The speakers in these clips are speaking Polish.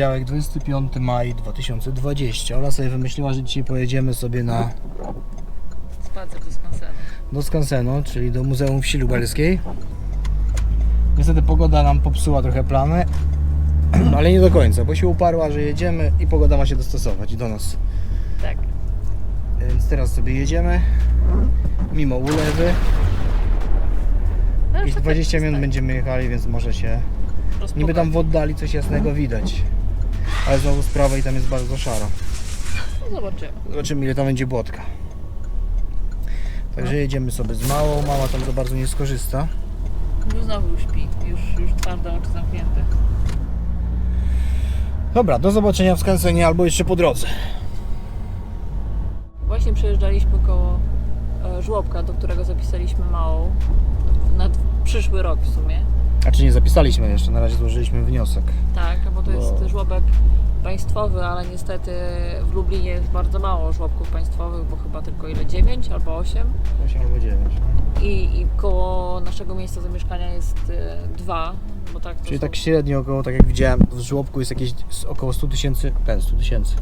poniedziałek, 25 maj 2020. Ola sobie wymyśliła, że dzisiaj pojedziemy sobie na Spacer do skansenu. do Skansenu, czyli do Muzeum Wsi Lubelskiej. Niestety pogoda nam popsuła trochę plany, ale nie do końca, bo się uparła, że jedziemy i pogoda ma się dostosować do nas. Tak. Więc teraz sobie jedziemy, mimo ulewy. No, Jakieś to 20 tak minut jest, będziemy jechali, więc może się... tak. Niby tam w oddali coś jasnego widać. Ale znowu z prawej tam jest bardzo szaro. No, zobaczymy. Zobaczymy ile tam będzie błotka. Także jedziemy sobie z małą. Mama tam za bardzo nie skorzysta. Już znowu śpi. Już, już twarde oczy zamknięte. Dobra, do zobaczenia w Skansenie albo jeszcze po drodze. Właśnie przejeżdżaliśmy koło e, żłobka, do którego zapisaliśmy małą. Na d- przyszły rok w sumie. A czy nie zapisaliśmy jeszcze, na razie złożyliśmy wniosek. Tak, bo to jest żłobek państwowy, ale niestety w Lublinie jest bardzo mało żłobków państwowych, bo chyba tylko ile? 9 albo 8. 8 albo 9. I, i koło naszego miejsca zamieszkania jest e, dwa, bo tak to Czyli są- tak średnio około, tak jak widziałem, w żłobku jest jakieś około 100 tysięcy, ten 100 tysięcy,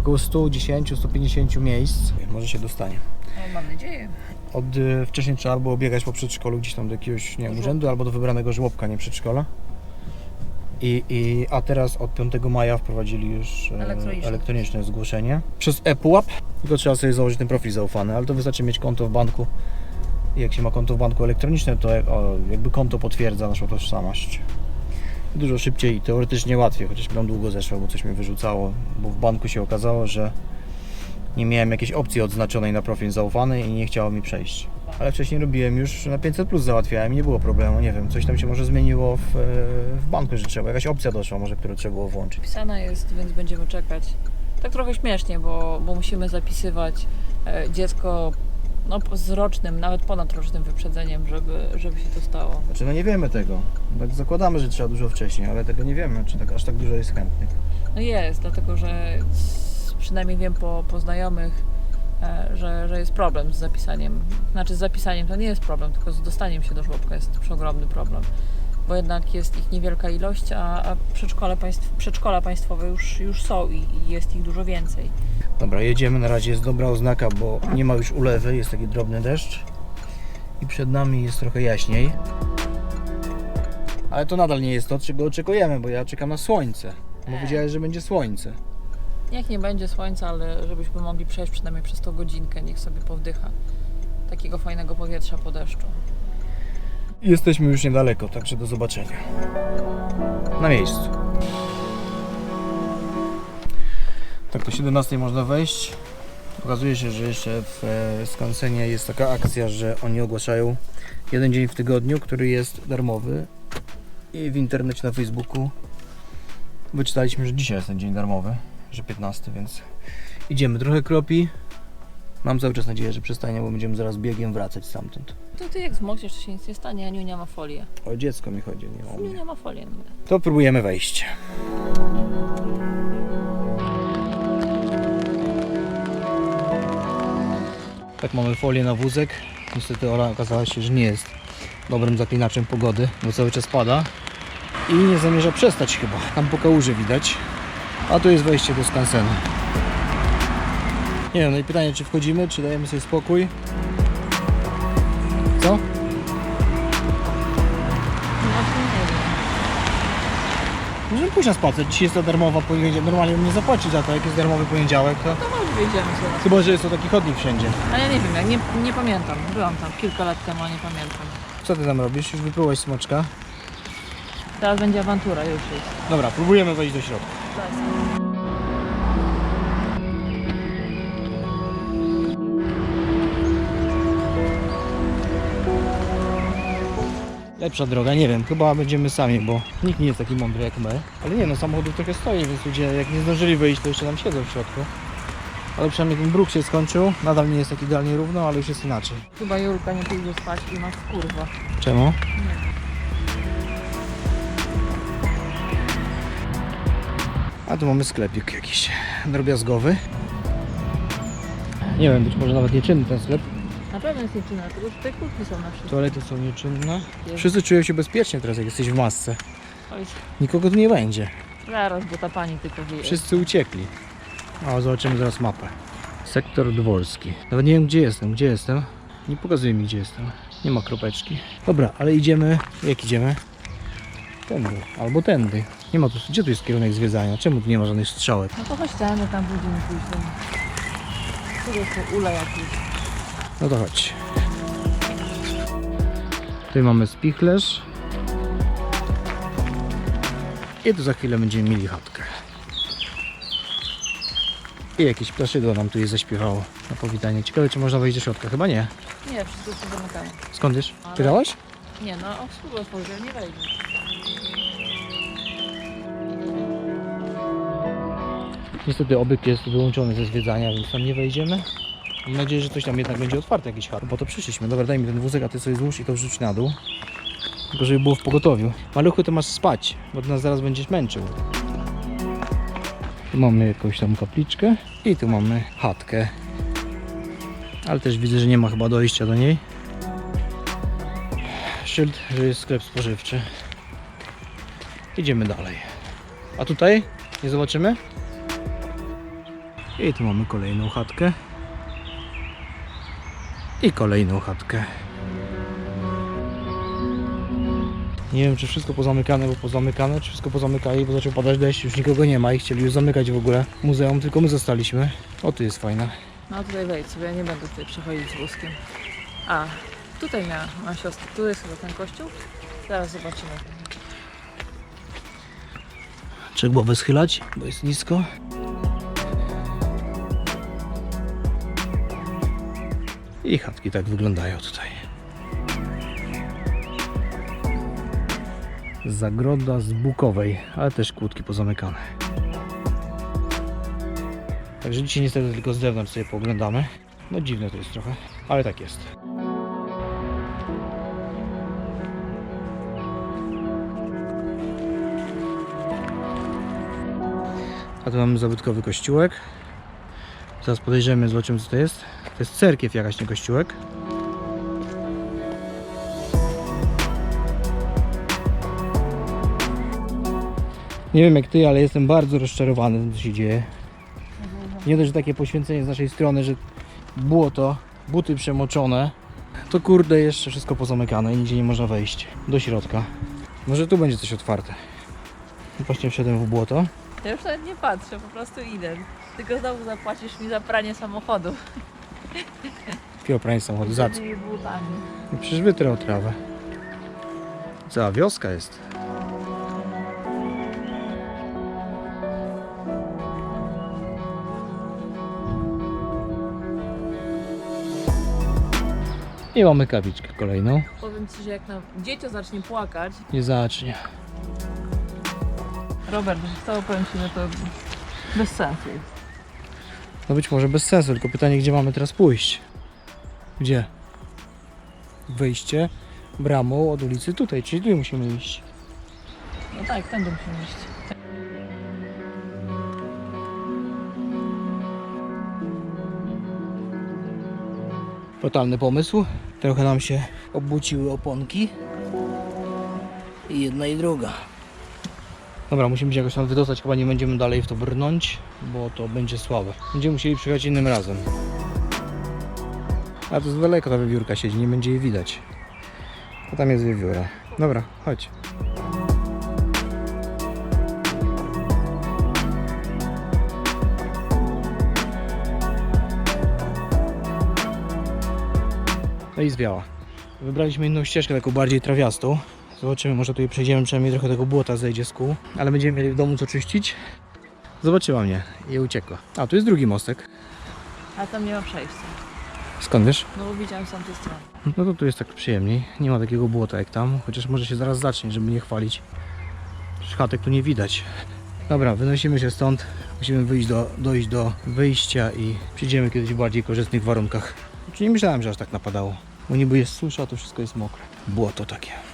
około 110-150 miejsc. Może się dostanie. No, mam nadzieję. Od, y, wcześniej trzeba było biegać po przedszkolu gdzieś tam do jakiegoś nie wiem, urzędu albo do wybranego żłobka, nie przedszkola. I, i, a teraz od 5 maja wprowadzili już e, Elektroniczne. elektroniczne zgłoszenie przez ePUAP. Tylko trzeba sobie założyć ten profil zaufany, ale to wystarczy mieć konto w banku. I jak się ma konto w banku elektronicznym, to jakby konto potwierdza naszą tożsamość. Dużo szybciej i teoretycznie łatwiej, chociaż nam długo zeszło, bo coś mnie wyrzucało, bo w banku się okazało, że nie miałem jakiejś opcji odznaczonej na profil zaufany i nie chciało mi przejść. Ale wcześniej robiłem już na 500 plus załatwiałem i nie było problemu, nie wiem, coś tam się może zmieniło w, e, w banku, że trzeba, jakaś opcja doszła może, którą trzeba było włączyć. Pisana jest, więc będziemy czekać. Tak trochę śmiesznie, bo, bo musimy zapisywać e, dziecko no, z rocznym, nawet ponadrocznym wyprzedzeniem, żeby, żeby się to stało. Znaczy no nie wiemy tego, tak zakładamy, że trzeba dużo wcześniej, ale tego nie wiemy, czy tak, aż tak dużo jest chętnych. No jest, dlatego że przynajmniej wiem po, po znajomych, e, że, że jest problem z zapisaniem. Znaczy z zapisaniem to nie jest problem, tylko z dostaniem się do żłobka jest przeogromny problem. Bo jednak jest ich niewielka ilość, a, a przedszkole państw, przedszkola państwowe już, już są i, i jest ich dużo więcej. Dobra, jedziemy, na razie jest dobra oznaka, bo nie ma już ulewy, jest taki drobny deszcz i przed nami jest trochę jaśniej. Ale to nadal nie jest to, czego oczekujemy, bo ja czekam na słońce. Bo E. powiedziałeś, że będzie słońce. Niech nie będzie słońca, ale żebyśmy mogli przejść przynajmniej przez tą godzinkę, niech sobie powdycha takiego fajnego powietrza po deszczu. Jesteśmy już niedaleko, także do zobaczenia. Na miejscu. Tak, do 17 można wejść. Okazuje się, że jeszcze w e, Skansenie jest taka akcja, że oni ogłaszają jeden dzień w tygodniu, który jest darmowy. I w internecie na Facebooku wyczytaliśmy, że dzisiaj jest ten dzień darmowy, że 15, więc idziemy. Trochę kropi. Mam cały czas nadzieję, że przestanie, bo będziemy zaraz biegiem wracać stamtąd. To ty jak zmokniesz, to się nic nie stanie, Aniunia ma folię. O dziecko mi chodzi, nie o mnie. Aniunia ma folię. No. To próbujemy wejść. Tak mamy folię na wózek. Niestety Ola okazała się, że nie jest dobrym zaklinaczem pogody, bo cały czas pada. I nie zamierza przestać chyba. Tam po kałuży widać. A tu jest wejście do skansenu. Nie wiem, no i pytanie, czy wchodzimy, czy dajemy sobie spokój. Co? No. Możemy pójść na spacer. Dzisiaj jest to darmowa poniedziałek. Normalnie bym nie zapłacił za to, jak jest darmowy poniedziałek, to... To może wyjdziemy sobie. Chyba, że jest to taki chodnik wszędzie. A ja nie wiem, jak nie, nie pamiętam. Byłam tam kilka lat temu, a nie pamiętam. Co ty tam robisz? Już wyplułeś smoczka. Teraz będzie awantura, już jest. Dobra, próbujemy wejść do środka. Lepsza droga, nie wiem, chyba będziemy sami, bo nikt nie jest taki mądry jak my. Ale nie no, samochodów trochę stoi, więc ludzie jak nie zdążyli wyjść, to jeszcze tam siedzą w środku. Ale przynajmniej ten bruk się skończył. Nadal nie jest tak idealnie równo, ale już jest inaczej. Chyba Julka nie pójdzie spać i masz kurwa. Czemu? A tu mamy sklepik jakiś drobiazgowy. Nie wiem, być może nawet nieczynny ten sklep. Na pewno jest nieczynna, tylko że tutaj kurtki są na wszystko. Toalety są nieczynne. Jest. Wszyscy czują się bezpiecznie teraz, jak jesteś w masce. Oj, Nikogo tu nie będzie. Zaraz, bo ta pani tylko wie. Wszyscy uciekli. O, zobaczymy zaraz mapę. Sektor dworski. Nawet nie wiem gdzie jestem, gdzie jestem. Nie pokazuje mi gdzie jestem. Nie ma kropeczki. Dobra, ale idziemy. Jak idziemy? Tędy. Albo tędy. Nie ma tu. Gdzie tu jest kierunek zwiedzania? Czemu tu nie ma żadnych strzałek? No to chodź tam, tam będziemy pójść. Tam. Tu jest to ula jakiś. No to chodź. Tutaj mamy spichlerz. I tu za chwilę będziemy mieli chatkę. I jakieś ptaszydło nam tu jest zaśpiewało na powitanie. Ciekawe, czy można wejść do środka? Chyba nie. Nie, wszystko jest zamykane. Skąd wiesz? Ale- Pytałaś? Nie, no obsługę otworzył, nie wejdzie. Niestety obyk jest wyłączony ze zwiedzania, więc tam nie wejdziemy. Mam nadzieję, że coś tam jednak będzie otwarte, jakiś chat. Po to przyszliśmy. Dobra, daj mi ten wózek, a ty sobie złóż i to wrzuć na dół. Tylko żeby było w pogotowiu. Maluchu, to masz spać, bo ty nas zaraz będziesz męczył. Tu mamy jakąś tam kapliczkę i tu mamy chatkę. Ale też widzę, że nie ma chyba dojścia do niej. Szyld, że jest sklep spożywczy. Idziemy dalej. A tutaj? Nie zobaczymy? I tu mamy kolejną chatkę. I kolejną chatkę. Nie wiem, czy wszystko pozamykane, bo pozamykane, czy wszystko pozamykali, bo zaczął padać deszcz, już nikogo nie ma i chcieli już zamykać w ogóle muzeum, tylko my zostaliśmy. O, tu jest fajna. No tutaj wejdź sobie, ja nie będę tutaj przechodzić z wózkiem. A, tutaj miała ma siostrę. Tu jest chyba ten kościół. Zaraz zobaczymy. Czy głowę schylać, bo jest nisko? I chatki tak wyglądają tutaj. Zagroda z Bukowej, ale też kłódki pozamykane. Także dzisiaj niestety tylko z zewnątrz sobie pooglądamy. No dziwne to jest trochę, ale tak jest. A tu mamy zabytkowy kościółek. Zaraz podejrzymy, zobaczymy co to jest. To jest cerkiew jakaś, nie kościółek. Nie wiem jak ty, ale jestem bardzo rozczarowany tym co się dzieje. Nie dość, że takie poświęcenie z naszej strony, że błoto, buty przemoczone, to kurde jeszcze wszystko pozamykane i nigdzie nie można wejść do środka. Może tu będzie coś otwarte. Właśnie wszedłem w błoto. Ja już nawet nie patrzę, po prostu idę. Tylko znowu zapłacisz mi za pranie samochodu. Prania samochodu? Za co? No Przecież wytrał trawę. Cała wioska jest. I mamy kawiczkę kolejną. Powiem Ci, że jak nam dziecię zacznie płakać, Nie zacznie. Robert, że stało powiem Ci, że to bez sensu jest. No być może bez sensu, tylko pytanie, gdzie mamy teraz pójść? Gdzie? Wyjście bramą od ulicy tutaj, czyli tu musimy iść. No tak, tędy musimy iść. Totalny pomysł. Trochę nam się obróciły oponki. I jedna i druga. Dobra, musimy się jakoś tam wydostać, chyba nie będziemy dalej w to brnąć, bo to będzie słabe. Będziemy musieli przyjechać innym razem. A to z daleko ta wiewiórka siedzi, nie będzie jej widać. A tam jest wiewióra. Dobra, chodź. No i zwiała. Wybraliśmy inną ścieżkę, taką bardziej trawiastą. Zobaczymy, może tutaj przejdziemy, przynajmniej trochę tego błota zejdzie z kół. Ale będziemy mieli w domu co czyścić. Zobaczyła mnie i uciekła. A, tu jest drugi mostek. A tam nie ma przejścia. Skąd wiesz? No bo widziałem z tamtej strony. No to tu jest tak przyjemniej. Nie ma takiego błota jak tam, chociaż może się zaraz zacznie, żeby nie chwalić. Przecież chatek tu nie widać. Dobra, wynosimy się stąd. Musimy wyjść do, dojść do wyjścia i przyjdziemy kiedyś w bardziej korzystnych warunkach. Znaczy nie myślałem, że aż tak napadało. Bo niby jest susza, to wszystko jest mokre. Błoto takie.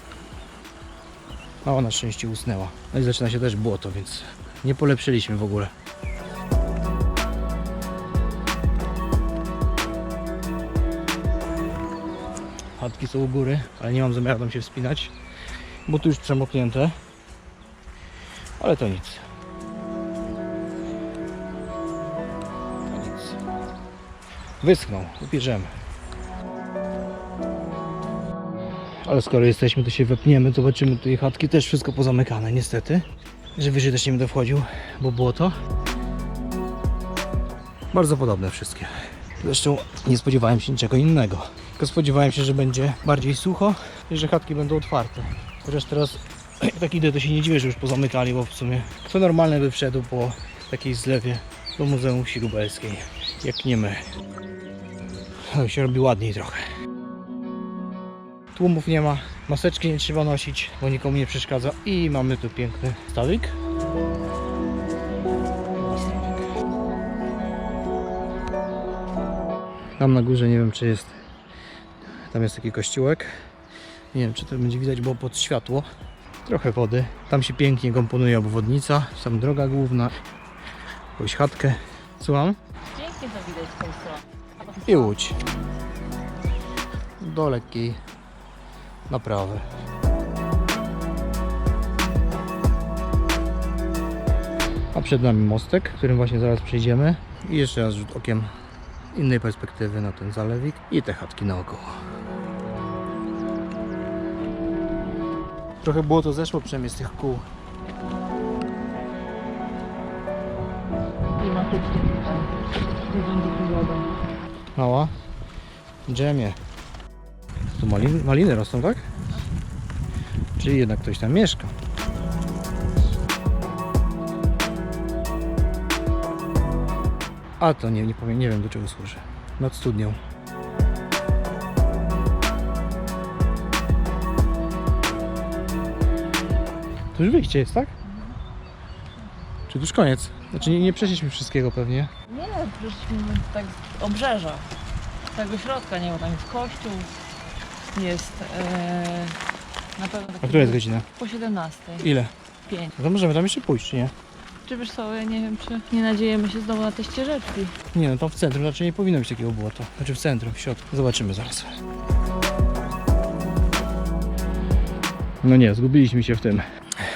A ona szczęście usnęła. No i zaczyna się też błoto, więc nie polepszyliśmy w ogóle. Chatki są u góry, ale nie mam zamiaru tam się wspinać, bo tu już przemoknięte. Ale to nic. To nic. Wyschną, upierzemy. Ale skoro jesteśmy, to się wepniemy. Zobaczymy tutaj chatki, też wszystko pozamykane, niestety. Że wyżej też nie będę wchodził, bo było to. Bardzo podobne wszystkie. Zresztą nie spodziewałem się niczego innego. Tylko spodziewałem się, że będzie bardziej sucho i że chatki będą otwarte. Chociaż teraz jak tak idę, to się nie dziwię, że już pozamykali, bo w sumie kto normalny by wszedł po takiej zlewie do Muzeum Wsi Lubelskiej, jak nie my. Ale się robi ładniej trochę. Tłumów nie ma, maseczki nie trzeba nosić, bo nikomu nie przeszkadza i mamy tu piękny stolik. Tam na górze nie wiem czy jest, tam jest taki kościółek. Nie wiem czy to będzie widać, bo pod światło. Trochę wody. Tam się pięknie komponuje obwodnica, tam droga główna, jakąś chatkę. Słucham? Pięknie to widać tej. I łódź. Do lekkiej naprawy. A przed nami mostek, którym właśnie zaraz przejdziemy. I jeszcze raz rzut okiem innej perspektywy na ten zalewik i te chatki naokoło. Trochę było to zeszło przynajmniej z tych kół. Klimatycznie. Mała? Dżemie. Tu maliny, maliny rosną, tak? Czyli jednak ktoś tam mieszka. A to nie, nie powiem, nie wiem do czego służy. Nad studnią. To już wyjście jest, tak? Czy to już koniec? Znaczy nie, nie przeszliśmy wszystkiego pewnie. Nie, przeszliśmy tak z obrzeża. Tego środka nie ma, tam jest kościół. Jest e, na pewno A która jest godzina? Po 17. Ile? 5. No to możemy tam jeszcze pójść, czy nie? Czy wiesz co, ja nie wiem, czy nie nadziejemy się znowu na te ścieżeczki. Nie no, tam w centrum raczej nie powinno być takiego błota. Znaczy w centrum, w środku. Zobaczymy zaraz. No nie, zgubiliśmy się w tym.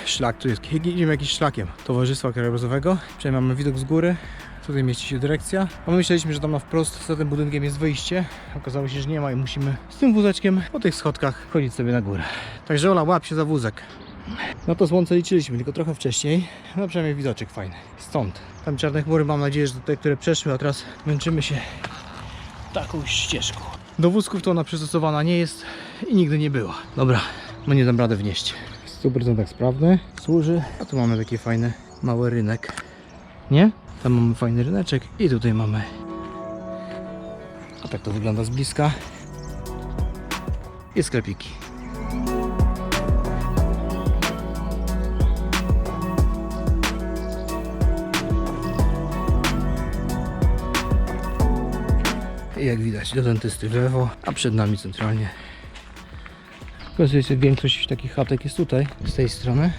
Szlak tu jest. Idziemy jakimś szlakiem Towarzystwa Krajobrazowego. Przynajmniej mamy widok z góry. Tutaj mieści się dyrekcja. A my myśleliśmy, że tam na wprost za tym budynkiem jest wyjście. Okazało się, że nie ma i musimy z tym wózeczkiem po tych schodkach chodzić sobie na górę. Także Ola, łap się za wózek. No to słońce liczyliśmy, tylko trochę wcześniej. No przynajmniej widoczek fajny. Stąd. Tam czarne chmury mam nadzieję, że te, które przeszły, a teraz męczymy się taką ścieżką. Do wózków to ona przystosowana nie jest i nigdy nie była. Dobra, no nie dam radę wnieść. W 100% sprawny, służy. A tu mamy taki fajny, mały rynek. Nie? Tam mamy fajny ryneczek i tutaj mamy. A tak to wygląda z bliska. I sklepiki. I jak widać do dentysty w lewo, a przed nami centralnie. Okazuje się, większość takich chatek jest tutaj, z tej strony.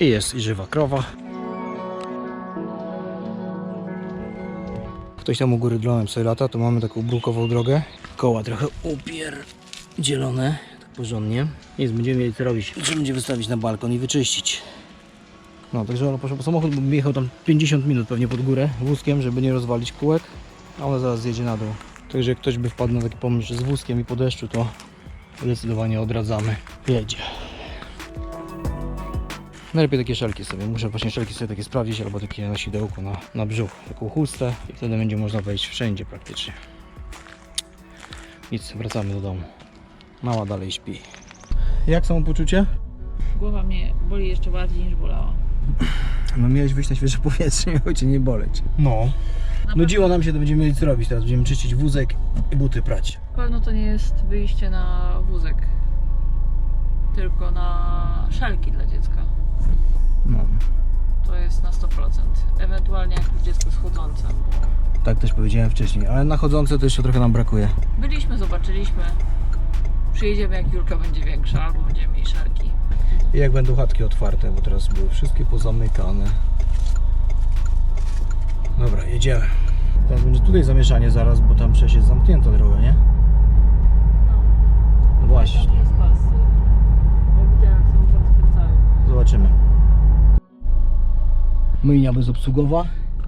I jest i żywa krowa. Ktoś tam u góry dlonem sobie lata, to mamy taką brukową drogę. Koła trochę upierdzielone, tak porządnie. Nic, będziemy mieli co robić. Trzeba będzie wystawić na balkon i wyczyścić. No, także ona poszła po samochód, bo jechał tam 50 minut pewnie pod górę wózkiem, żeby nie rozwalić kółek, a ona zaraz zjedzie na dół. Także jak ktoś by wpadł na taki pomysł, że z wózkiem i po deszczu, to zdecydowanie odradzamy. Jedzie. Najlepiej takie szelki sobie. Muszę właśnie szelki sobie takie sprawdzić, albo takie na sidełku, na, na brzuch, taką chustę i wtedy będzie można wejść wszędzie praktycznie. Nic, wracamy do domu. Mała dalej śpi. Jak samopoczucie? Głowa mnie boli jeszcze bardziej niż bolała. No miałeś wyjść na świeże powietrze, miało cię nie boleć. No. Na Nudziło nam się, to będziemy mieli co robić teraz. Będziemy czyścić wózek i buty prać. pewno to nie jest wyjście na wózek, tylko na szelki dla dziecka. No. To jest na 100%. Ewentualnie jak dziecko schodzące. Tak też powiedziałem wcześniej, ale na chodzące to jeszcze trochę nam brakuje. Byliśmy, zobaczyliśmy. Przyjedziemy jak Julka będzie większa, albo będziemy mieli szelki. I jak będą chatki otwarte, bo teraz były wszystkie pozamykane. Dobra, jedziemy. Teraz będzie tutaj zamieszanie zaraz, bo tam przecież jest zamknięta droga, nie? No właśnie, Tam jest pas. Ja widziałem, jak samochody skręcały. Zobaczymy. Myjnia bezobsługowa.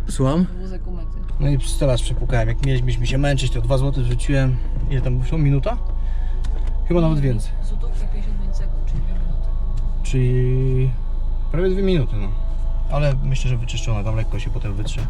Słucham? Wózek umyty. No i teraz przepukałem. Jak mieliśmy się męczyć, to 2 zł rzuciłem. Ile tam wyszło? Minuta? Chyba nawet więcej. Złotówka 55 sekund, czyli 2 minuty. Czyli prawie 2 minuty, no. Ale myślę, że wyczyszczona, tam lekko się potem wytrze.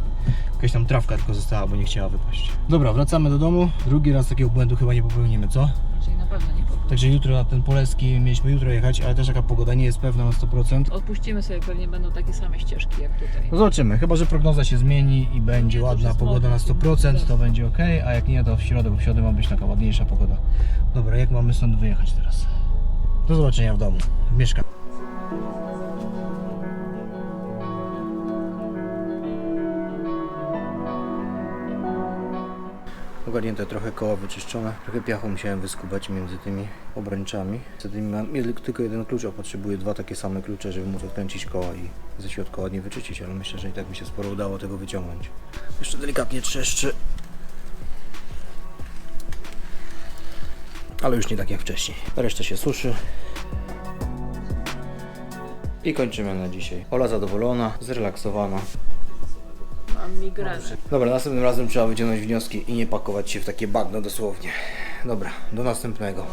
Jakaś tam trawka tylko została, bo nie chciała wypaść. Dobra, wracamy do domu. Drugi raz takiego błędu chyba nie popełnimy, co? Czyli na pewno nie. Także jutro na ten Poleski mieliśmy jutro jechać, ale też jaka pogoda nie jest pewna na 100%. Odpuścimy sobie, pewnie będą takie same ścieżki jak tutaj. No zobaczymy, chyba że prognoza się zmieni i będzie ładna pogoda na jest 100%, to będzie ok, a jak nie, to w środę, bo w środę ma być taka ładniejsza pogoda. Dobra, jak mamy stąd wyjechać teraz? Do zobaczenia w domu, w Ogarnięte trochę koła wyczyszczone, trochę piachu musiałem wyskubać między tymi obręczami. Niestety mam tylko jeden klucz, a potrzebuję dwa takie same klucze, żeby móc odkręcić koła i ze środka ładnie wyczyścić, ale myślę, że i tak mi się sporo udało tego wyciągnąć. Jeszcze delikatnie trzeszczy. Ale już nie tak jak wcześniej. Reszta się suszy. I kończymy na dzisiaj. Ola zadowolona, zrelaksowana. Mam migrenę. Dobra, następnym razem trzeba wyciągnąć wnioski i nie pakować się w takie bagno dosłownie. Dobra, do następnego.